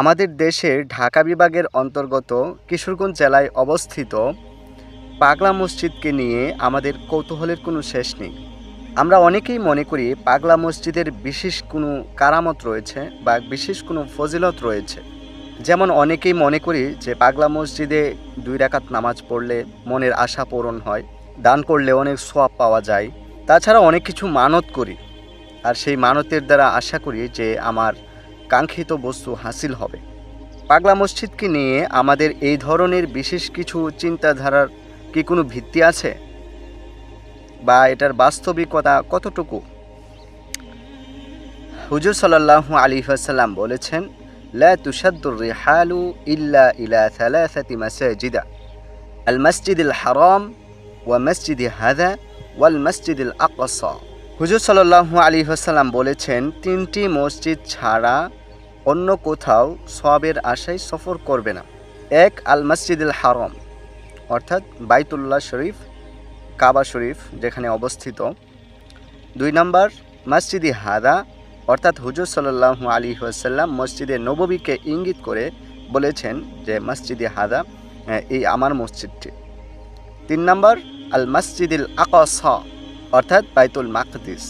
আমাদের দেশের ঢাকা বিভাগের অন্তর্গত কিশোরগঞ্জ জেলায় অবস্থিত পাগলা মসজিদকে নিয়ে আমাদের কৌতূহলের কোনো শেষ নেই। আমরা অনেকেই মনে করি পাগলা মসজিদের বিশেষ কোনো কারামত রয়েছে বা বিশেষ কোনো ফজিলত রয়েছে। যেমন অনেকেই মনে করি যে পাগলা মসজিদে দুই রাকাত নামাজ পড়লে মনের আশা পূরণ হয়, দান করলে অনেক সোয়াব পাওয়া যায়। তাছাড়া অনেক কিছু মানত করি। আর সেই মানতের দ্বারা আশা করি যে আমার কাঙ্ক্ষিত বস্তু হাসিল হবে। পাগলা মসজিদকে নিয়ে আমাদের এই ধরনের বিশেষ কিছু চিন্তাধারার কি কোনো ভিত্তি আছে? বা এটার বাস্তবিকতা কতটুকু? হুজুর সাল্লাল্লাহু আলী সাল্লাম বলেছেন ইল্লা ইলা মাসাজিদা। আল হারাম ওয়া মসজিদ হাদা ওয়াল মসজিদুল আকসা। হুজুর সাল্লাল্লাহু আলী সাল্লাম বলেছেন, তিনটি মসজিদ ছাড়া অন্য কোথাও সবের আশায় সফর করবে না। এক, আল মসজিদুল হারম, অর্থাৎ বাইতুল্লাহ শরীফ, কাবা শরীফ যেখানে অবস্থিত। দুই নম্বর, মসজিদি হাদা, অর্থাৎ হুজুর সাল্লাহু আলী ওয়াসাল্লাম মসজিদে নববীকে ইঙ্গিত করে বলেছেন যে, মসজিদে হাদা এই আমার মসজিদটি। তিন নম্বর, আল মসজিদুল আকসা, অর্থাৎ বাইতুল মাকদিস।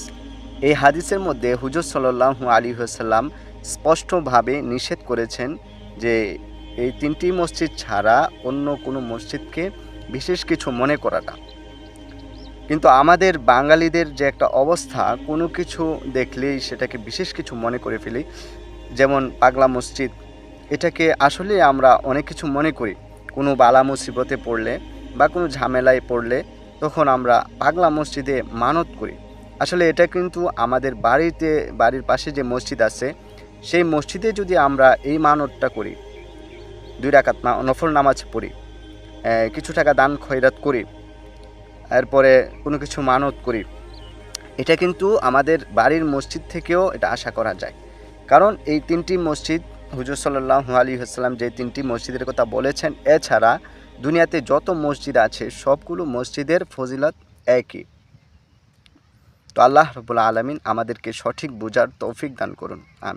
এই হাদিসের মধ্যে হুজুর সাল্লাহু আলী ওয়াসাল্লাম স্পষ্টভাবে নিষেধ করেছেন যে এই তিনটি মসজিদ ছাড়া অন্য কোনো মসজিদকে বিশেষ কিছু মনে করাটা কিন্তু আমাদের বাঙালিদের যে একটা অবস্থা, কোনো কিছু দেখলেই সেটাকে বিশেষ কিছু মনে করে ফেলি। যেমন পাগলা মসজিদ, এটাকে আসলে আমরা অনেক কিছু মনে করি। কোনো বালা মুসিবতে পড়লে বা কোনো ঝামেলায় পড়লে তখন আমরা পাগলা মসজিদে মানত করি। আসলে এটা কিন্তু আমাদের বাড়িতে, বাড়ির পাশে যে মসজিদ আছে সেই মসজিদে যদি আমরা এই মানতটা করি, দুই রাকাত নফল নামাজ পড়ি কিছু টাকা দান, খয়রাত করি, এরপরে কোনো কিছু মানত করি, এটা কিন্তু আমাদের বাড়ির মসজিদ থেকেও এটা আশা করা যায়। কারণ এই তিনটি মসজিদ, হুজুর সাল্লাহ আলী আসসালাম যে তিনটি মসজিদের কথা বলেছেন, এছাড়া দুনিয়াতে যত মসজিদ আছে, সবগুলো মসজিদের ফজিলত একই। তো আল্লাহ রবুল্লা আলমিন আমাদেরকে সঠিক বোঝার তৌফিক দান করুন। আমি